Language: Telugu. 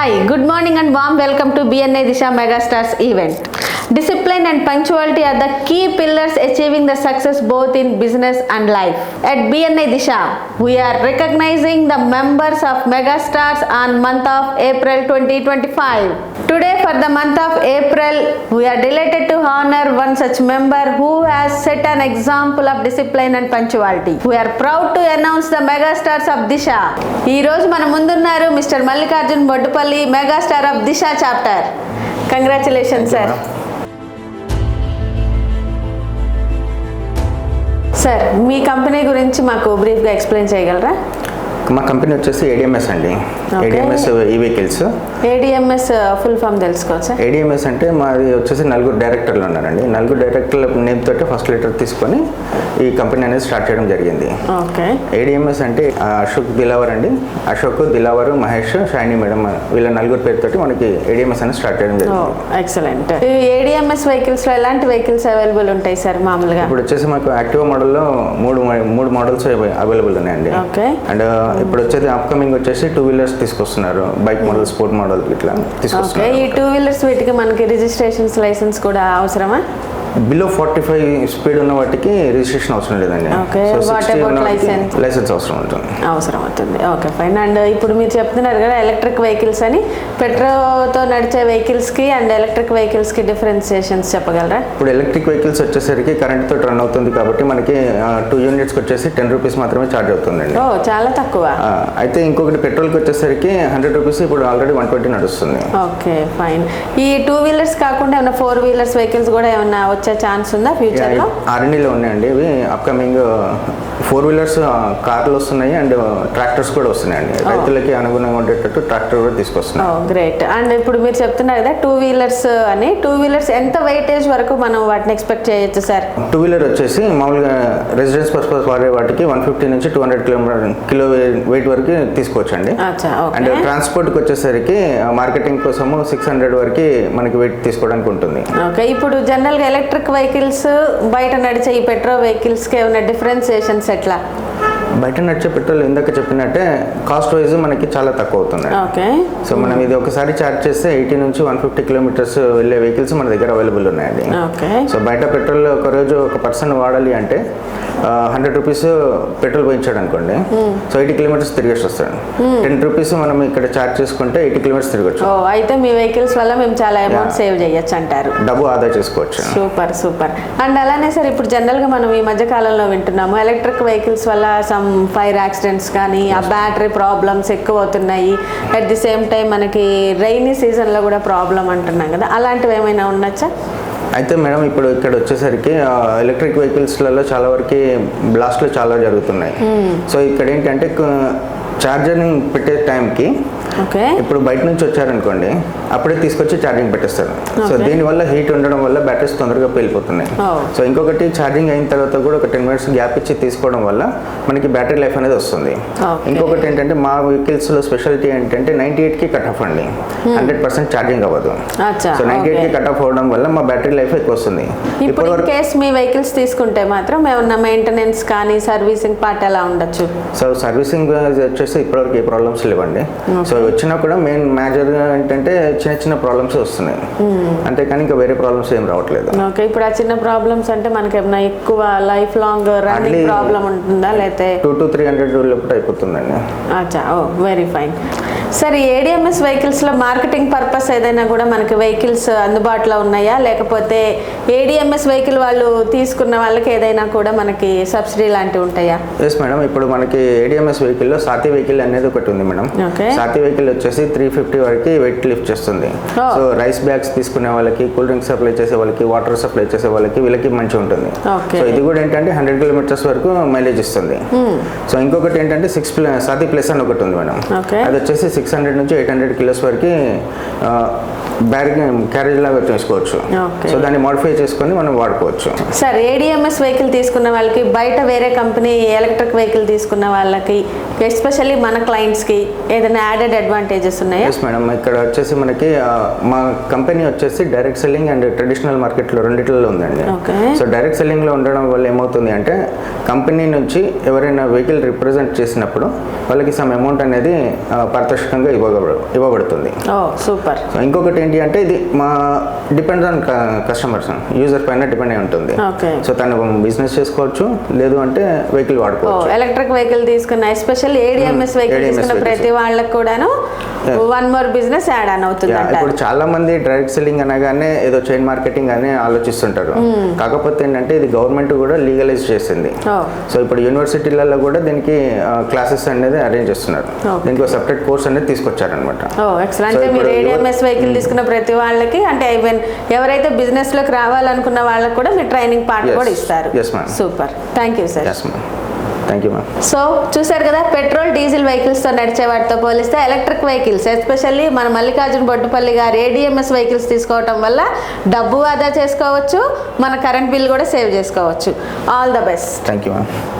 Hi, good morning and warm welcome to BNI Disha Megastars event. Discipline and punctuality are the key pillars achieving the success both in business and life at BNI Disha we are recognising the members of Megastars on month of April twenty twenty five today for the month of April we are delighted to honour one such member who has set an example of discipline and punctuality we are proud to announce the Megastars of Disha ఈ రోజు మన ముందున్నారు mister Mallikarjun Boddupalli megastar of Disha chapter congratulation sir sir me company గురించి మాకు బ్రీఫ్గా ఎక్స్ప్లెయిన్ చేయగలరా మా కంపెనీ వచ్చేసి ఏడిఎంఎస్ అండి ఏడిఎంఎస్ ఈ వెహికల్స్ ఏడిఎంఎస్ ఫుల్ ఫామ్ తెలుసుకోవచ్చు ఏడిఎంఎస్ అంటే మాది వచ్చేసి నలుగురు డైరెక్టర్లు ఉన్నారండి నలుగురు డైరెక్టర్ల నేమ్ తోటి ఫస్ట్ లెటర్ తీసుకొని ఈ కంపెనీ అనేది స్టార్ట్ చేయడం జరిగింది ఓకే ఏడిఎంఎస్ అంటే అశోక్ దిలావర్ అండి అశోక్ దిలావర్ మహేష్ షైని మేడం వీళ్ళ నలుగురు పేరుతోటి మనకి ఏడిఎంఎస్ అనేది స్టార్ట్ చేయడం జరిగింది ఎక్సలెంట్ ఏడిఎంఎస్ వెహికల్స్ లో ఎలాంటి వెహికల్స్ అవైలబుల్ ఉంటాయి సార్ మామూలుగా ఇప్పుడు వచ్చేసి మాకు యాక్టివ్ మోడల్లో మూడు మూడు మోడల్స్ అవైలబుల్ ఉన్నాయండి ఓకే అండ్ ఇప్పుడు వచ్చేది అప్కమింగ్ వచ్చేసి టూ వీలర్స్ తీసుకొస్తున్నారు బైక్ మోడల్ స్పోర్ట్ మోడల్ ఇట్లా తీసుకొస్తున్నారు ఈ టూ వీలర్స్ వీటికి మనకి రిజిస్ట్రేషన్స్ లైసెన్స్ కూడా అవసరమా బిలో ఫార్టీ ఫైవ్ స్పీడ్ ఉన్న వాటికి రిజిస్ట్రేషన్ అవసరం లేదండి లైసెన్స్ అవసరం ఉంటుంది అవసరం అవుతుంది ఓకే ఫైన్ అండ్ ఇప్పుడు మీరు చెప్తున్నారు కదా ఎలక్ట్రిక్ వెహికల్స్ అని పెట్రోల్తో నడిచే వెహికల్స్కి అండ్ ఎలక్ట్రిక్ వెహికల్స్కి డిఫరెన్సియేషన్స్ చెప్పగలరా ఇప్పుడు ఎలక్ట్రిక్ వెహికల్స్ వచ్చేసరికి కరెంట్తో రన్ అవుతుంది కాబట్టి మనకి టూ యూనిట్స్కి వచ్చేసి టెన్ రూపీస్ మాత్రమే ఛార్జ్ అవుతుందండి ఓ చాలా తక్కువ అయితే ఇంకొకటి పెట్రోల్కి వచ్చేసరికి హండ్రెడ్ రూపీస్ ఇప్పుడు ఆల్రెడీ వన్ ట్వంటీ నడుస్తుంది ఓకే ఫైన్ ఈ టూ వీలర్స్ కాకుండా ఏమైనా ఫోర్ వీలర్స్ వెహికల్స్ కూడా ఏమైనా వచ్చే ఛాన్స్ ఉందా లో ఆర్ఎండీలో ఉన్నాయండి ఇవి అప్కమింగ్ ఫోర్ వీలర్స్ కార్లు వస్తున్నాయి అండ్ ట్రాక్టర్స్ uh, కూడా వస్తున్నాయండి oh. రైతులకి అనుగుణంగా ఉండేటట్టు ట్రాక్టర్ కూడా తీసుకొస్తున్నాయి గ్రేట్ oh, అండ్ ఇప్పుడు మీరు చెప్తున్నారు కదా టూ వీలర్స్ uh, అని టూ వీలర్స్ ఎంత వెయిటేజ్ వరకు మనం వాటిని ఎక్స్పెక్ట్ చేయొచ్చు సార్ టూ వీలర్ వచ్చేసి మామూలుగా రెసిడెన్స్ పర్పస్ వాడే వాటికి వన్ ఫిఫ్టీ నుంచి two hundred kilometre kilo weight వరకు తీసుకోవచ్చు అండి అండ్ ట్రాన్స్పోర్ట్కి వచ్చేసరికి మార్కెటింగ్ uh, కోసము సిక్స్ హండ్రెడ్ వరకు మనకి వెయిట్ తీసుకోవడానికి ఉంటుంది ఓకే ఇప్పుడు జనరల్గా ఎలక్ట్రిక్ ఎలక్ట్రిక్ వెహికల్స్ బయట నడిచే ఈ పెట్రోల్ వెహికల్స్కి ఏమైనా డిఫరెన్సియేషన్స్ ఎట్లా బయట నడిచే పెట్రోల్ ఇందాక చెప్పినట్టే కాస్ట్ వైజ్ మనకి చాలా తక్కువ అవుతుంది ఓకే సో మనం ఇది ఒకసారి చార్జ్ చేస్తే ఎయిటీ నుంచి వన్ ఫిఫ్టీ కిలోమీటర్స్ వెళ్ళే వెహికల్స్ మన దగ్గర అవైలబుల్ ఉన్నాయండి సో బయట పెట్రోల్ ఒక రోజు ఒక పర్సన్ వాడాలి అంటే హండ్రెడ్ రూపీస్ పెట్రోల్ పోయించాడు అనుకోండి సో ఎయిటీ కిలోమీటర్స్ తిరిగేసి వస్తాడు టెన్ రూపీస్ మనం ఇక్కడ చార్జ్ చేసుకుంటే ఎయిటీ కిలోమీటర్స్ తిరగచ్చు అయితే మీ వెహికల్స్ వల్ల మేము చాలా అమౌంట్ సేవ్ చేయొచ్చు అంటారు డబ్బు ఆదా చేసుకోవచ్చు సూపర్ సూపర్ అండ్ అలానే సార్ ఇప్పుడు జనరల్గా మనం ఈ మధ్య కాలంలో వింటున్నాము ఎలక్ట్రిక్ వెహికల్స్ వల్ల సమ్ ఫైర్ యాక్సిడెంట్స్ కానీ ఆ బ్యాటరీ ప్రాబ్లమ్స్ ఎక్కువ అవుతున్నాయి అట్ ది సేమ్ టైం మనకి రైనీ సీజన్లో కూడా ప్రాబ్లం అంటున్నాం కదా అలాంటివి ఏమైనా ఉండొచ్చా అయితే మేడం ఇప్పుడు ఇక్కడ వచ్చేసరికి ఎలక్ట్రిక్ వెహికల్స్లలో చాలా వరకు బ్లాస్ట్లు చాలా జరుగుతున్నాయి hmm. సో ఇక్కడ ఏంటంటే చార్జర్ని పెట్టే టైంకి ఇప్పుడు బయట నుంచి వచ్చారనుకోండి అప్పుడే తీసుకొచ్చి ఛార్జింగ్ పెట్టేస్తారు సో దీనివల్ల హీట్ ఉండడం వల్ల బ్యాటరీస్ తొందరగా పేలిపోతున్నాయి సో ఇంకొకటి ఛార్జింగ్ అయిన తర్వాత కూడా ఒక టెన్ మినిట్స్ గ్యాప్ ఇచ్చి తీసుకోవడం వల్ల మనకి బ్యాటరీ లైఫ్ అనేది వస్తుంది ఇంకొకటి ఏంటంటే మా వెహికల్స్ లో స్పెషాలిటీ ఏంటంటే నైన్టీ ఎయిట్ కి కట్ ఆఫ్ అండి హండ్రెడ్ పర్సెంట్ ఛార్జింగ్ అవ్వదు సో ఎయిట్ కి కట్ ఆఫ్ అవ్వడం వల్ల మా బ్యాటరీ లైఫ్ ఎక్కువ వస్తుంది ఇప్పుడు కేస్ మీ వెహికల్స్ తీసుకుంటే మాత్రం ఏమన్నా మెయింటెనెన్స్ కానీ సర్వీసింగ్ పార్ట్ ఎలా ఉండొచ్చు సో సర్వీసింగ్ వచ్చేసి ఇప్పటివరకు ఏ ప్రాబ్లమ్స్ లేవండి సో వచ్చినా కూడా మెయిన్ మేజర్గా ఏంటంటే చిన్న చిన్న ప్రాబ్లమ్స్ వస్తున్నాయి hmm. అంతేకాని ఇంకా వేరే ప్రాబ్లమ్స్ ఏం రావట్లేదు ఓకే ఇప్పుడు ఆ చిన్న ప్రాబ్లమ్స్ అంటే మనకి ఏమైనా ఎక్కువ లైఫ్ లాంగ్ రన్నింగ్ ప్రాబ్లం ఉంటుందా లేకపోతే టూ టు త్రీ హండ్రెడ్ లోపల అయిపోతుందండి అచ్చా oh very fine sir ADMS వెహికల్స్లో మార్కెటింగ్ పర్పస్ ఏదైనా కూడా మనకి వెహికల్స్ అందుబాటులో ఉన్నాయా లేకపోతే ఏడిఎంఎస్ వెహికల్ వాళ్ళు తీసుకున్న వాళ్ళకి ఏదైనా కూడా మనకి సబ్సిడీ లాంటివి ఉంటాయా ఎస్ మేడం ఇప్పుడు మనకి ఏడిఎంఎస్ వెహికల్లో సాతి వెహికల్ అనేది ఒకటి ఉంది మేడం సాతి వెహికల్ వచ్చేసి త్రీ ఫిఫ్టీ వరకు వెయిట్ లిఫ్ట్ చేస్తుంది సో రైస్ బ్యాగ్స్ తీసుకునే వాళ్ళకి కూల్ డ్రింక్స్ సప్లై చేసే వాళ్ళకి వాటర్ సప్లై చేసే వాళ్ళకి వీళ్ళకి మంచి ఉంటుంది సో ఇది కూడా ఏంటంటే హండ్రెడ్ కిలోమీటర్స్ వరకు మైలేజ్ ఇస్తుంది సో ఇంకొకటి ఏంటంటే సిక్స్ సాతి ప్లస్ అని ఒకటి ఉంది మేడం అది వచ్చేసి సిక్స్ హండ్రెడ్ నుంచి ఎయిట్ హండ్రెడ్ కిలోస్ వరకు బ్యాగ్ క్యారేజ్ లాగా తీసుకోవచ్చు సో దాన్ని మోడిఫై చేసుకుని మనం వాడుకోవచ్చు సార్ ఏడిఎంఎస్ వెహికల్ తీసుకున్న వాళ్ళకి బయట వేరే కంపెనీ ఎలక్ట్రిక్ వెహికల్ తీసుకున్న వాళ్ళకి ఎస్పెషల్లీ మన క్లయింట్స్కి ఏదైనా యాడెడ్ అడ్వాంటేజెస్ ఉన్నాయా మేడం ఇక్కడ వచ్చేసి మనకి మా కంపెనీ వచ్చేసి డైరెక్ట్ సెల్లింగ్ అండ్ ట్రెడిషనల్ మార్కెట్లో రెండిట్లలో ఉందండి సో డైరెక్ట్ సెల్లింగ్ లో ఉండడం వల్ల ఏమవుతుంది అంటే కంపెనీ నుంచి ఎవరైనా వెహికల్ రిప్రజెంట్ చేసినప్పుడు వాళ్ళకి సమ్ అమౌంట్ అనేది పారితోషికంగా ఇవ్వబడుతుంది సూపర్ ఇంకొకటి ఏంటి అంటే ఇది మా డిపెండ్ ఆన్ కస్టమర్స్ యూజర్ పైన డిపెండ్ అయి ఉంటుంది సో తను బిజినెస్ చేసుకోవచ్చు లేదు అంటే వెహికల్ వాడుకోవచ్చు ఎలక్ట్రిక్ వెహికల్ తీసుకున్న ఎస్పెషల్ ఏడిఎంఎస్ వెహికల్ తీసుకున్న ప్రతి వాళ్ళకి కూడాను వన్ మోర్ బిజినెస్ యాడ్ అని అవుతుంది ఇప్పుడు చాలా మంది డైరెక్ట్ సెల్లింగ్ అనగానే ఏదో చైన్ మార్కెటింగ్ అనే ఆలోచిస్తుంటారు hmm. కాకపోతే ఏంటంటే ఇది గవర్నమెంట్ కూడా లీగలైజ్ చేసింది సో oh. ఇప్పుడు యూనివర్సిటీలలో కూడా దీనికి క్లాసెస్ అనేది అరేంజ్ చేస్తున్నారు oh. దీనికి సెపరేట్ కోర్స్ అనేది తీసుకొచ్చారనమాట oh, అంటే మీరు వెహికల్ hmm. తీసుకున్న ప్రతి వాళ్ళకి అంటే ఈవెన్ ఎవరైతే బిజినెస్ లోకి రావాలనుకున్న వాళ్ళకి కూడా మీరు ట్రైనింగ్ పార్ట్ కూడా ఇస్తారు super thank you sir thank you ma'am so చూసారు కదా పెట్రోల్ డీజిల్ వెహికల్స్తో నడిచే వాటితో పోలిస్తే ఎలక్ట్రిక్ వెహికల్స్ ఎస్పెషల్లీ మన మల్లికార్జున బొట్టుపల్లి గారు ఏడిఎంఎస్ వెహికల్స్ తీసుకోవటం వల్ల డబ్బు ఆదా చేసుకోవచ్చు మన కరెంట్ బిల్ కూడా సేవ్ చేసుకోవచ్చు all the best thank you ma'am